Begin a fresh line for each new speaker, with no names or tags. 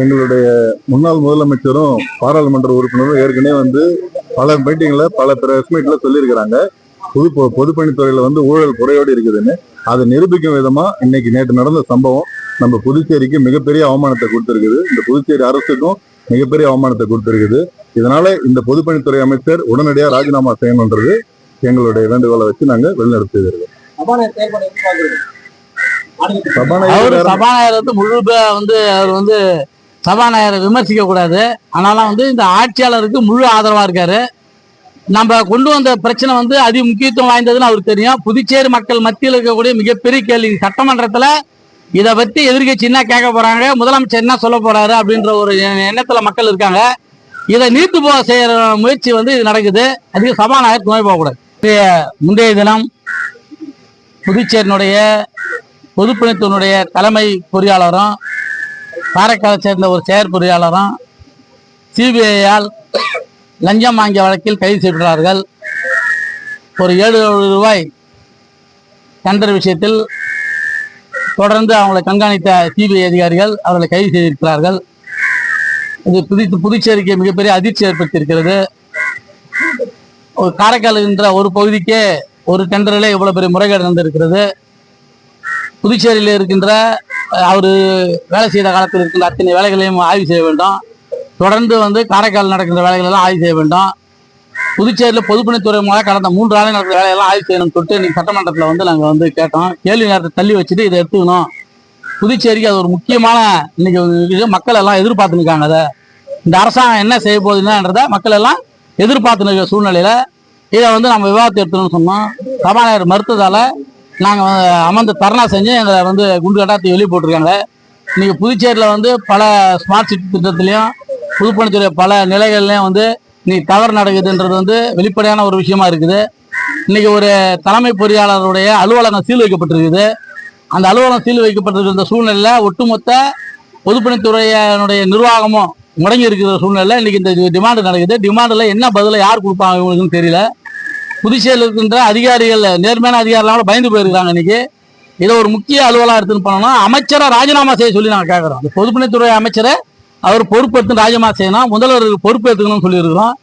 எங்களுடைய முன்னாள் முதலமைச்சரும் பாராளுமன்ற உறுப்பினரும் ஏற்கனவே வந்து பல மீட்டிங்ல பல பிரஸ் மீட்ல சொல்லியிருக்கிறாங்க. பொது பொதுப்பணித்துறையில வந்து ஊழல் குறையோடு இருக்குதுன்னு. அதை நிரூபிக்கும் விதமா இன்னைக்கு நேற்று நடந்த சம்பவம் நம்ம புதுச்சேரிக்கு மிகப்பெரிய அவமானத்தை கொடுத்திருக்குது. இந்த புதுச்சேரி அரசுக்கும் மிகப்பெரிய அவமானத்தை கொடுத்திருக்குது. இதனால இந்த பொதுப்பணித்துறை அமைச்சர் உடனடியா ராஜினாமா செய்யணுன்றது எங்களுடைய வேண்டுகோளை வச்சு நாங்க வெளிநடத்தி இருக்கோம்
சபாநாயகர்
வந்து முழு வந்து அவர் வந்து சபாநாயகரை விமர்சிக்க கூடாது. ஆனாலும் வந்து இந்த ஆட்சியாளருக்கு முழு ஆதரவா இருக்காரு. நம்ம கொண்டு வந்த பிரச்சனை வந்து அதி முக்கியத்துவம் வாய்ந்ததுன்னு அவருக்கு தெரியும். புதுச்சேரி மக்கள் மத்தியில் இருக்கக்கூடிய மிகப்பெரிய கேள்வி. சட்டமன்றத்தில் இதை பற்றி எதிர்க்கட்சி என்ன கேட்க போறாங்க முதலமைச்சர் என்ன சொல்ல போறாரு அப்படின்ற ஒரு எண்ணத்தில் எண்ணத்துல மக்கள் இருக்காங்க. இதை நீத்து போக செய்யற முயற்சி வந்து இது நடக்குது. அதுக்கு சபாநாயகர் துணை போகக்கூடாது. முந்தைய தினம் புதுச்சேரியினுடைய பொதுப்பணித்துவனுடைய தலைமை பொறியாளரும் காரைக்காலை சேர்ந்த ஒரு செயற் பொறியாளரும் சிபிஐயால் லஞ்சம் வாங்கிய வழக்கில் கைது செய்கிறார்கள் ஒரு ஏழு ரூபாய் டெண்டர் விஷயத்தில் தொடர்ந்து அவங்களை கண்காணித்த சிபிஐ அதிகாரிகள் அவர்களை கைது செய்திருக்கிறார்கள். இது புது புதுச்சேரிக்கு மிகப்பெரிய அதிர்ச்சி ஏற்படுத்தியிருக்கிறது. ஒரு காரைக்கால் என்ற ஒரு பகுதிக்கே ஒரு டெண்டரிலே இவ்வளோ பெரிய முறைகேடு நடந்திருக்கிறது. புதுச்சேரியில் இருக்கின்ற அவர் வேலை செய்த காலத்தில் இருக்கின்ற அத்தனை வேலைகளையும் ஆய்வு செய்ய வேண்டும். தொடர்ந்து வந்து காரைக்கால் நடக்கின்ற வேலைகளெல்லாம் ஆய்வு செய்ய வேண்டும். புதுச்சேரியில் பொதுப்பணித்துறை மூலம் கடந்த மூன்று ஆண்டு நடக்கிற வேலையெல்லாம் ஆய்வு செய்யணும்னு சொல்லிட்டு இன்றைக்கி சட்டமன்றத்தில் வந்து நாங்கள் வந்து கேட்டோம். கேள்வி நேரத்தை தள்ளி வச்சுட்டு இதை எடுத்துக்கணும். புதுச்சேரிக்கு அது ஒரு முக்கியமான இன்னைக்கு மக்கள் எல்லாம் எதிர்பார்த்து நிற்காங்க அதை. இந்த அரசாங்கம் என்ன செய்ய போகுதுன்றத மக்கள் எல்லாம் எதிர்பார்த்து நிற்கிற இதை வந்து நம்ம விவாதத்தை எடுத்துக்கணும்னு சொன்னோம். சபாநாயகர் மறுத்ததால் நாங்கள் அமர்ந்து தர்ணா செஞ்சு எங்களை வந்து குண்டு கட்டாத்தி வெளியே போட்டிருக்காங்க. இன்றைக்கி புதுச்சேரியில் வந்து பல ஸ்மார்ட் சிட்டி திட்டத்துலேயும் பொதுப்பணித்துறை பல நிலைகள்லையும் வந்து இன்றைக்கி தவறு நடக்குதுன்றது வந்து வெளிப்படையான ஒரு விஷயமா இருக்குது. இன்றைக்கி ஒரு தலைமை பொறியாளருடைய அலுவலகம் சீல் வைக்கப்பட்டிருக்குது. அந்த அலுவலகம் சீல் வைக்கப்பட்டிருக்கிற சூழ்நிலையில் ஒட்டுமொத்த பொதுப்பணித்துறையினுடைய நிர்வாகமும் முடங்கி இருக்கிற சூழ்நிலையில் இன்றைக்கி இந்த டிமாண்டு நடக்குது. டிமாண்டில் என்ன பதிலை யார் கொடுப்பாங்க இவங்களுக்குன்னு தெரியல. புதுச்சேரியில் இருக்கின்ற அதிகாரிகள் நேர்மையான அதிகாரிலாம் கூட பயந்து போயிருக்காங்க இன்னைக்கு. இதை ஒரு முக்கிய அலுவலாக எடுத்துன்னு பண்ணணும் அமைச்சரை ராஜினாமா செய்ய சொல்லி நாங்கள் கேட்குறோம் பொதுப்பணித்துறை அமைச்சரை அவர் பொறுப்பேற்று ராஜினாமா செய்யணும் முதல்வர் பொறுப்பேற்றுக்கணும்னு சொல்லியிருக்கிறோம்.